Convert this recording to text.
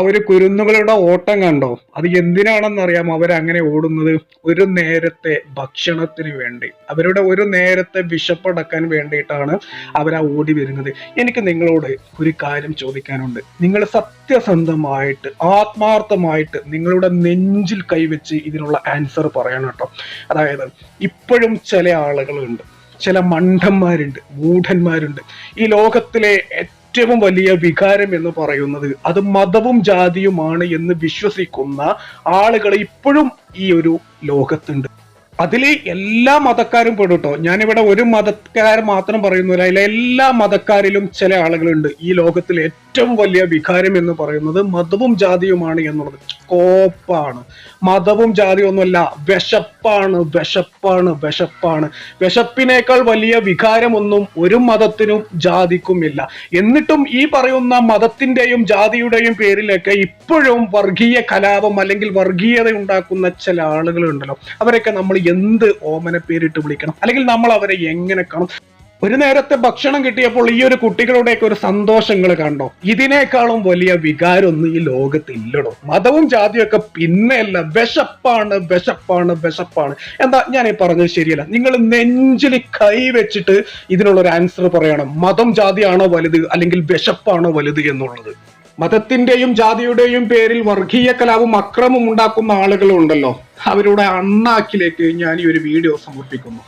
ഒരു കുരുന്നുകളുടെ ഓട്ടം കണ്ടോ? അത് എന്തിനാണെന്നറിയാം അവരങ്ങനെ ഓടുന്നത് ഒരു നേരത്തെ ഭക്ഷണത്തിന് വേണ്ടി. അവരുടെ ഒരു നേരത്തെ വിശപ്പടക്കാൻ വേണ്ടിയിട്ടാണ് അവർ ആ ഓടി വരുന്നത്. എനിക്ക് നിങ്ങളോട് ഒരു കാര്യം ചോദിക്കാനുണ്ട്. നിങ്ങൾ സത്യസന്ധമായിട്ട് ആത്മാർത്ഥമായിട്ട് നിങ്ങളുടെ നെഞ്ചിൽ കൈവച്ച് ഇതിനുള്ള ആൻസർ പറയണം കേട്ടോ. അതായത് ഇപ്പോഴും ചില ആളുകളുണ്ട് ചില മണ്ടന്മാരുണ്ട് മൂഢന്മാരുണ്ട്. ഈ ലോകത്തിലെ ഏറ്റവും വലിയ വികാരം എന്ന് പറയുന്നത് അത് മതവും ജാതിയുമാണ് എന്ന് വിശ്വസിക്കുന്ന ആളുകൾ ഇപ്പോഴും ഈ ഒരു ലോകത്തുണ്ട്. അതിൽ എല്ലാ മതക്കാരും പെടും കേട്ടോ ഞാനിവിടെ ഒരു മതക്കാരൻ മാത്രം പറയുന്നില്ല അതിലെ എല്ലാ മതക്കാരിലും ചില ആളുകളുണ്ട്. ഈ ലോകത്തിൽ ഏറ്റവും വലിയ വികാരം എന്ന് പറയുന്നത് മതവും ജാതിയുമാണ് എന്നുള്ളത്. കോപ്പാണ്. മതവും ജാതിയൊന്നുമല്ല വിശപ്പാണ് വിശപ്പാണ് വിശപ്പാണ്. വിശപ്പിനേക്കാൾ വലിയ വികാരമൊന്നും ഒരു മതത്തിനും ജാതിക്കും ഇല്ല എന്നിട്ടും ഈ പറയുന്ന മതത്തിന്റെയും ജാതിയുടെയും പേരിലൊക്കെ ഇപ്പോഴും വർഗീയ കലാപം അല്ലെങ്കിൽ വർഗീയത ഉണ്ടാക്കുന്ന ചില ആളുകളുണ്ടല്ലോ. അവരൊക്കെ നമ്മൾ എന്ത് ഓമന പേരിട്ട് വിളിക്കണം? അല്ലെങ്കിൽ നമ്മൾ അവരെ എങ്ങനെ കാണും? ഒരു നേരത്തെ ഭക്ഷണം കിട്ടിയപ്പോൾ ഈ ഒരു കുട്ടികളുടെയൊക്കെ ഒരു സന്തോഷങ്ങൾ കണ്ടോ? ഇതിനേക്കാളും വലിയ വികാരമൊന്നും ഈ ലോകത്തില്ലടോ. മതവും ജാതിയും ഒക്കെ പിന്നെയല്ല വിശപ്പാണ് വിശപ്പാണ് വിശപ്പാണ്. എന്താ ഞാൻ ഈ പറഞ്ഞത് ശരിയല്ല. നിങ്ങൾ നെഞ്ചിൽ കൈ വെച്ചിട്ട് ഇതിനുള്ള ആൻസർ പറയണം. മതം ജാതിയാണോ വലുത്? അല്ലെങ്കിൽ വിശപ്പാണോ വലുത് എന്നുള്ളത്. മതത്തിന്റെയും ജാതിയുടെയും പേരിൽ വർഗീയ കലാവും അക്രമം ഉണ്ടാക്കുന്ന ആളുകളുണ്ടല്ലോ. അവരുടെ അണ്ണാക്കിലേക്ക് ഞാൻ ഈ ഒരു വീഡിയോ സമർപ്പിക്കുന്നു.